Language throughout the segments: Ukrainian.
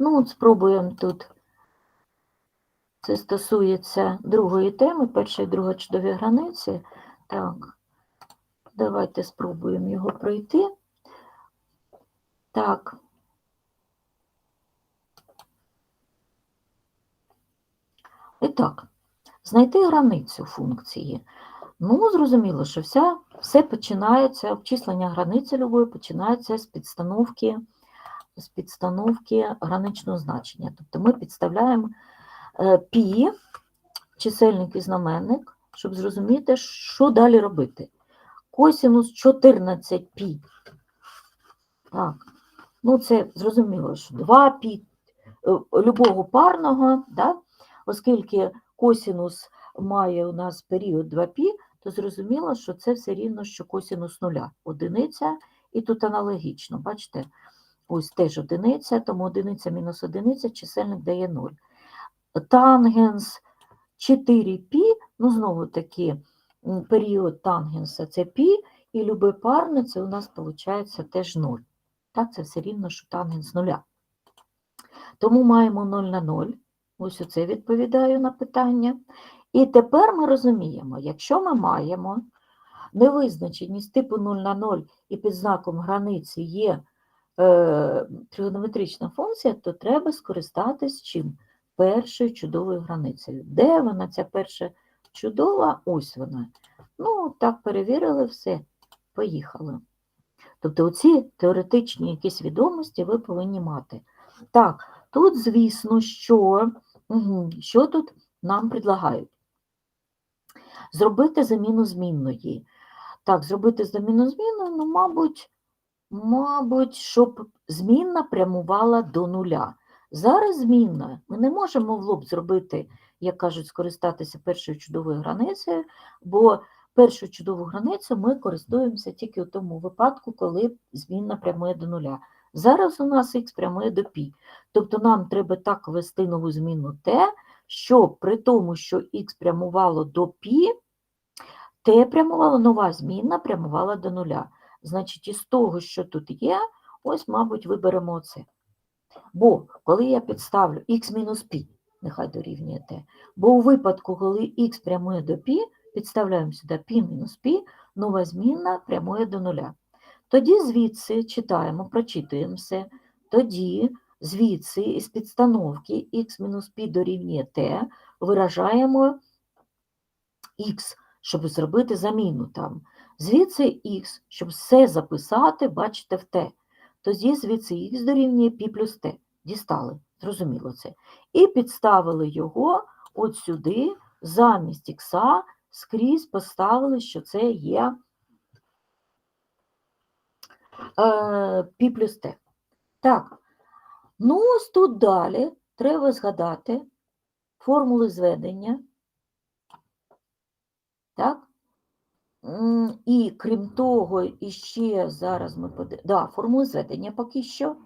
Ну, от спробуємо тут. Це стосується другої теми, перша і друга чудові границі. Так, давайте спробуємо його пройти. Так. І так, знайти границю функції. Ну, зрозуміло, що вся, все починається, обчислення границі любої починається з підстановки, з підстановки граничного значення. Тобто ми підставляємо е, пі, чисельник і знаменник, щоб зрозуміти, що далі робити. Косінус 14 пі. Так, ну це зрозуміло, що 2 пі е, любого парного, да? оскільки косінус має у нас період 2 пі, то зрозуміло, що це все рівно, що косінус нуля. Одиниця, і тут аналогічно, бачите, ось теж одиниця, тому одиниця мінус одиниця, чисельник дає 0. Тангенс 4π, ну знову таки, період тангенса це π, і любе парне це у нас виходить теж 0. Так, це все рівно, що тангенс нуля. Тому маємо 0 на 0. Ось оце відповідаю на питання. І тепер ми розуміємо, якщо ми маємо невизначеність типу 0 на 0 і під знаком границі є тригонометрична функція, то треба скористатись чим? Першою чудовою границею. Де вона, ця перша чудова? Ось вона. Ну, так перевірили все, поїхали. Тобто оці теоретичні якісь відомості ви повинні мати. Так, тут, звісно, що, що тут нам предлагають? Зробити заміну змінної. Так, зробити заміну змінної, ну, мабуть, мабуть, щоб змінна прямувала до нуля. Зараз змінна, ми не можемо в лоб зробити, як кажуть, скористатися першою чудовою границею, бо першу чудову границю ми користуємося тільки у тому випадку, коли змінна прямує до нуля. Зараз у нас х прямує до π. Тобто нам треба так ввести нову зміну t, щоб при тому, що х прямувало до π, t прямувала нова змінна, прямувала до нуля. Значить, із того, що тут є, ось, мабуть, виберемо оце. Бо коли я підставлю х мінус π, нехай дорівнює t, бо у випадку, коли х прямує до π, підставляємо сюди π мінус π, нова змінна прямує до нуля. Тоді звідси читаємо, прочитуємо все, тоді звідси із підстановки х мінус π дорівнює t виражаємо х, щоб зробити заміну там. Звідси х, щоб все записати, бачите, в t. Тоді звідси х дорівнює π плюс t. Дістали, зрозуміло це. І підставили його от сюди, замість х, скрізь поставили, що це є е, π плюс t. Так, ну ось тут далі треба згадати формули зведення. Так? І крім того, іще зараз ми подивимося. Да, формули зведення поки що.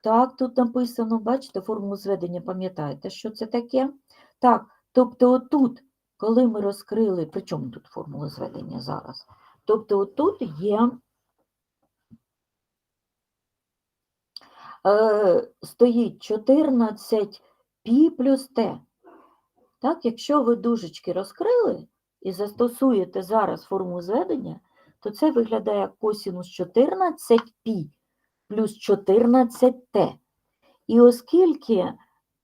Так, тут написано, бачите, формулу зведення, пам'ятаєте, що це таке? Так, тобто отут, коли ми розкрили, при чому тут формула зведення зараз? Тобто отут є, е, стоїть 14 π плюс t. Так, якщо ви дужечки розкрили і застосуєте зараз формулу зведення, то це виглядає як косінус 14 π плюс 14t. І оскільки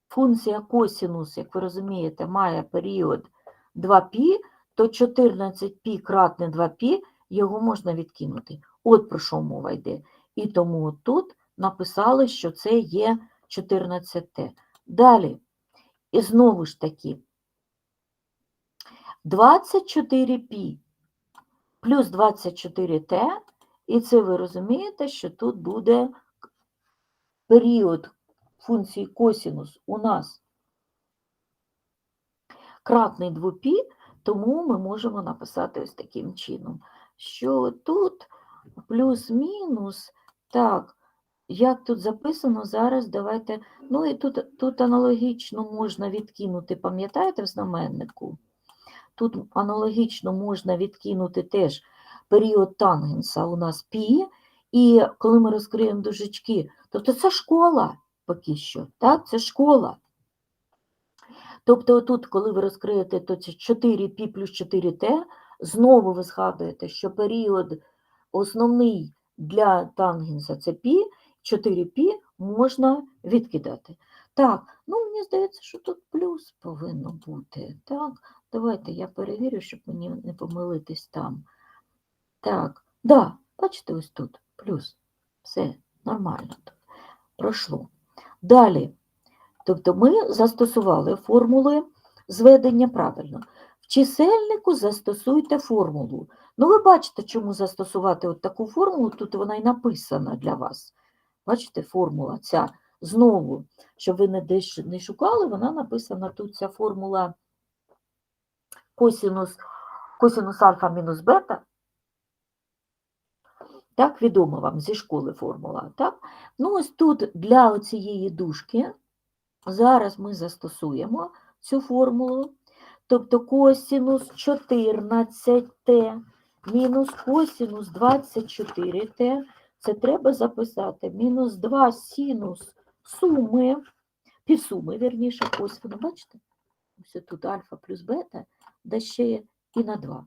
функція косінус, як ви розумієте, має період 2π, то 14π кратне 2π його можна відкинути. От про що мова йде. І тому тут написали, що це є 14t. Далі, і знову ж таки, 24π плюс 24t, і це ви розумієте, що тут буде період функції косінус у нас кратний 2π, тому ми можемо написати ось таким чином, що тут плюс-мінус, так, як тут записано зараз, давайте, ну і тут, тут аналогічно можна відкинути, пам'ятаєте, в знаменнику? Тут аналогічно можна відкинути теж період тангенса у нас пі, і коли ми розкриємо дужечки, тобто це школа, поки що. Так, це школа. Тобто тут, коли ви розкриєте, то це 4π плюс 4t, знову ви згадуєте, що період основний для тангенса це π, 4π можна відкидати. Так, ну мені здається, що тут плюс повинно бути. Так, давайте я перевірю, щоб мені не помилитись там. Так, да, бачите, ось тут плюс. Все нормально тут. Пройшло. Далі. Тобто ми застосували формули зведення правильно. В чисельнику застосуйте формулу. Ну, ви бачите, чому застосувати от таку формулу, тут вона і написана для вас. Бачите, формула ця знову, щоб ви не шукали, вона написана тут ця формула косінус, косінус альфа мінус бета. Так, відома вам зі школи формула. Так? Ну, ось тут для цієї дужки зараз ми застосуємо цю формулу. Тобто косінус 14t мінус косінус 24t. Це треба записати мінус 2 синус суми, півсуми, вірніше, воно, бачите? Ось тут альфа плюс бета, да ще і на 2.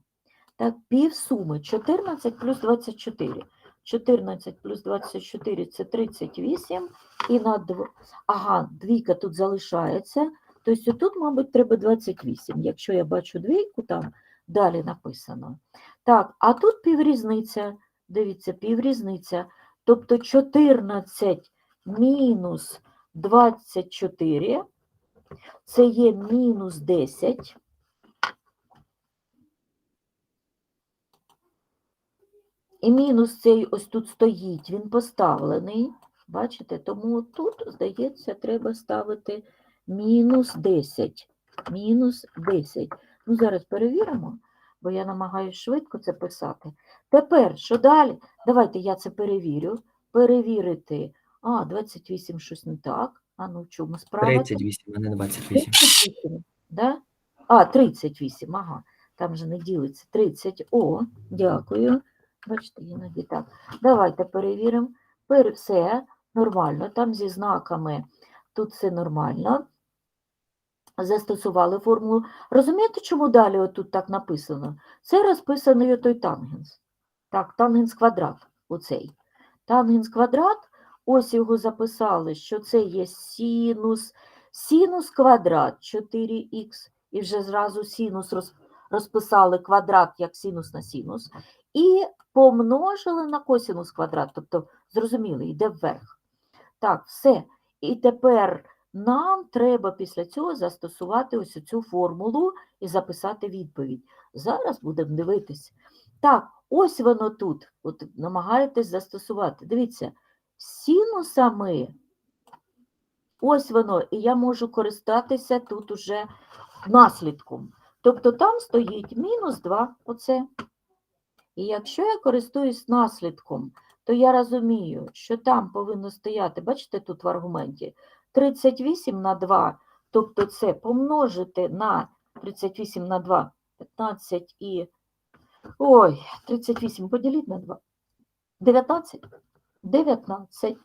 Так, півсуми 14 плюс 24. 14 плюс 24 це 38, і на 2, ага, двійка тут залишається, тобто тут, мабуть, треба 28, якщо я бачу двійку, там далі написано. Так, а тут піврізниця, дивіться, піврізниця, тобто 14 мінус 24, це є мінус 10, І мінус цей ось тут стоїть, він поставлений. Бачите, тому тут, здається, треба ставити мінус 10. Мінус 10. Ну, зараз перевіримо, бо я намагаюся швидко це писати. Тепер, що далі? Давайте я це перевірю. Перевірити. А, 28 щось не так. А ну в чому справа? 38, а не 28. 38, да? А, 38, ага. Там же не ділиться. 30. О, дякую. Бачите, іноді так. Давайте перевіримо. Все нормально, там зі знаками, тут все нормально. Застосували формулу. Розумієте, чому далі отут так написано? Це розписаний той тангенс. Так, тангенс квадрат, оцей. Тангенс квадрат, ось його записали, що це є синус, синус квадрат 4х, і вже зразу синус розписали квадрат як синус на синус, і помножили на косинус квадрат, тобто, зрозуміли, йде вверх. Так, все. І тепер нам треба після цього застосувати ось цю формулу і записати відповідь. Зараз будемо дивитись. Так, ось воно тут. От намагаєтесь застосувати. Дивіться, синусами. Ось воно, і я можу користатися тут уже наслідком. Тобто там стоїть мінус 2, оце. І якщо я користуюсь наслідком, то я розумію, що там повинно стояти, бачите, тут в аргументі 38 на 2, тобто це помножити на 38 на 2, 15 і. Ой, 38 поділіть на 2. 19. 19.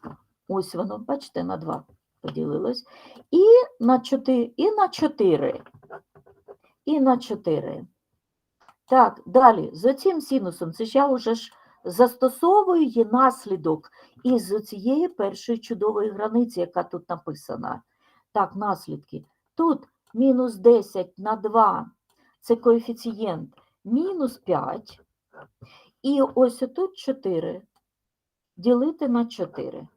Ось воно, бачите, на 2 поділилось. І на 4, і на 4. І на 4. Так, далі, з оцим синусом, це ж я вже ж застосовую наслідок із цієї першої чудової границі, яка тут написана. Так, наслідки. Тут мінус 10 на 2, це коефіцієнт мінус 5. І ось тут 4. Ділити на 4.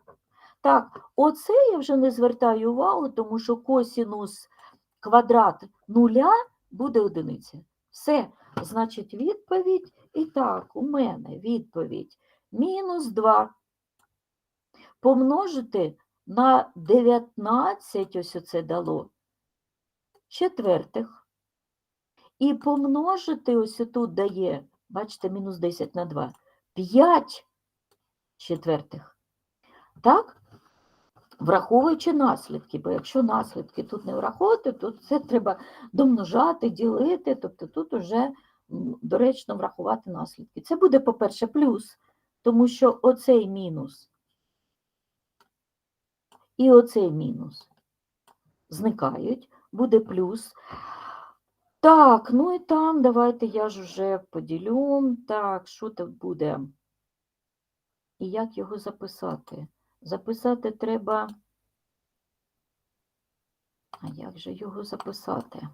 Так, оце я вже не звертаю увагу, тому що косінус квадрат нуля буде одиниця. Все, значить, відповідь. І так, у мене відповідь мінус 2. Помножити на 19, ось оце дало, четвертих. І помножити, ось тут дає, бачите, мінус 10 на 2, 5 четвертих. Так? Враховуючи наслідки, бо якщо наслідки тут не враховувати, то це треба домножати, ділити, тобто тут вже м, доречно врахувати наслідки. Це буде, по-перше, плюс, тому що оцей мінус і оцей мінус зникають, буде плюс. Так, ну і там давайте я ж уже поділю. Так, що тут буде? І як його записати? Записати треба. А як же його записати?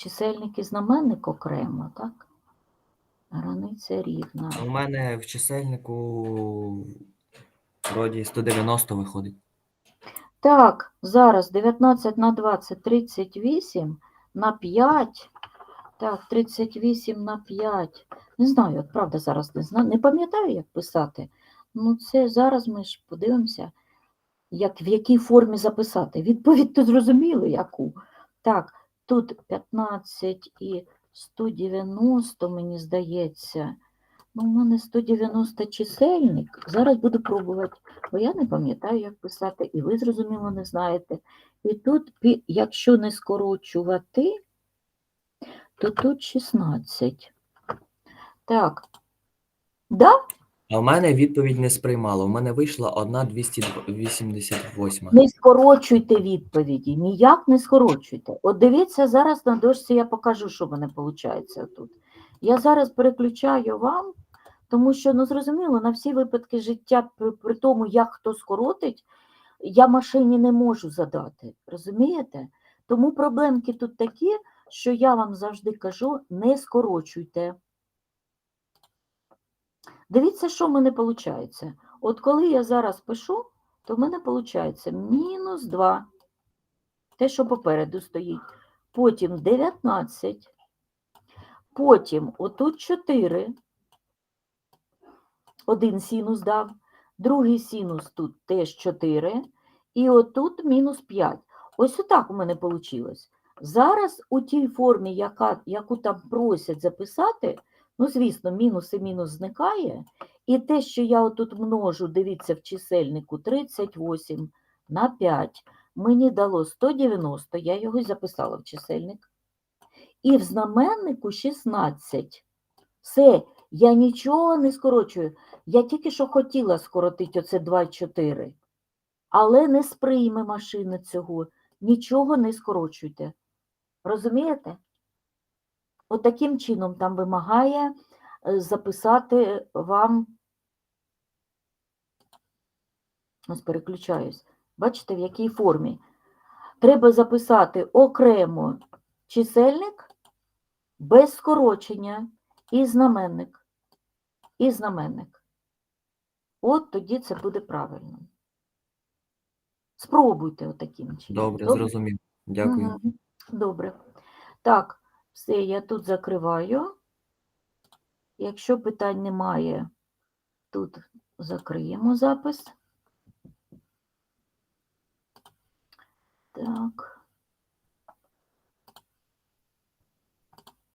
Чисельник і знаменник окремо, так? Границя рівна. У мене в чисельнику вроді 190 виходить. Так, зараз 19 на 20, 38 на 5. Так, 38 на 5. Не знаю, от правда зараз не знаю. Не пам'ятаю, як писати. Ну, це зараз ми ж подивимося, як, в якій формі записати. Відповідь то зрозуміло, яку. Так, тут 15 і 190, мені здається. Ну, у мене 190 чисельник. Зараз буду пробувати, бо я не пам'ятаю, як писати, і ви, зрозуміло, не знаєте. І тут, якщо не скорочувати, то тут 16. Так. Да? А в мене відповідь не сприймала. У мене вийшла одна 288. Не скорочуйте відповіді, ніяк не скорочуйте. От дивіться, зараз на дошці я покажу, що в мене виходить тут. Я зараз переключаю вам, тому що, ну зрозуміло, на всі випадки життя, при, тому, як хто скоротить, я машині не можу задати. Розумієте? Тому проблемки тут такі, що я вам завжди кажу, не скорочуйте. Дивіться, що в мене виходить. От коли я зараз пишу, то в мене виходить мінус 2. Те, що попереду стоїть. Потім 19. Потім отут 4. Один синус дав. Другий синус тут теж 4. І отут мінус 5. Ось отак у мене вийшло. Зараз у тій формі, яка, яку там просять записати, ну, звісно, мінус і мінус зникає. І те, що я отут множу, дивіться, в чисельнику 38 на 5, мені дало 190, я його й записала в чисельник. І в знаменнику 16. Все, я нічого не скорочую. Я тільки що хотіла скоротити оце 2,4. Але не сприйме машина цього. Нічого не скорочуйте. Розумієте? От таким чином там вимагає е, записати вам. Ось переключаюсь. Бачите, в якій формі? Треба записати окремо чисельник без скорочення і знаменник. І знаменник. От тоді це буде правильно. Спробуйте отаким чином. Добре, зрозумів. Дякую. Мгм. Добре. Так, все, я тут закриваю. Якщо питань немає, тут закриємо запис. Так.